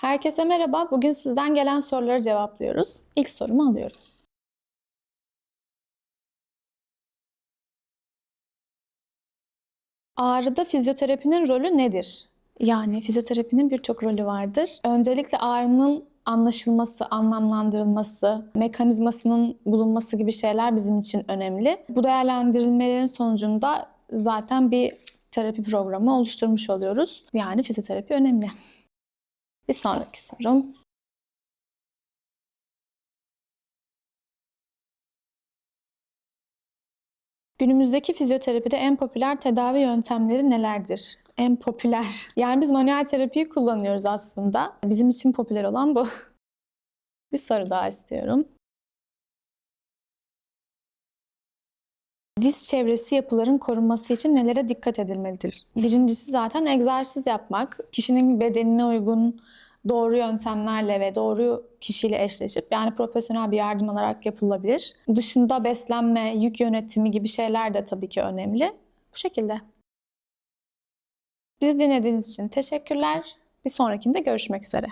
Herkese merhaba. Bugün sizden gelen soruları cevaplıyoruz. İlk sorumu alıyorum. Ağrıda fizyoterapinin rolü nedir? Yani fizyoterapinin birçok rolü vardır. Öncelikle ağrının anlaşılması, anlamlandırılması, mekanizmasının bulunması gibi şeyler bizim için önemli. Bu değerlendirilmelerin sonucunda zaten bir terapi programı oluşturmuş oluyoruz. Yani fizyoterapi önemli. Bir sonraki sorum. Günümüzdeki fizyoterapide en popüler tedavi yöntemleri nelerdir? En popüler. Yani biz manuel terapiyi kullanıyoruz aslında. Bizim için popüler olan bu. Bir soru daha istiyorum. Diz çevresi yapıların korunması için nelere dikkat edilmelidir? Birincisi zaten egzersiz yapmak. Kişinin bedenine uygun doğru yöntemlerle ve doğru kişiyle eşleşip yani profesyonel bir yardım alarak yapılabilir. Dışında beslenme, yük yönetimi gibi şeyler de tabii ki önemli. Bu şekilde. Bizi dinlediğiniz için teşekkürler. Bir sonrakinde görüşmek üzere.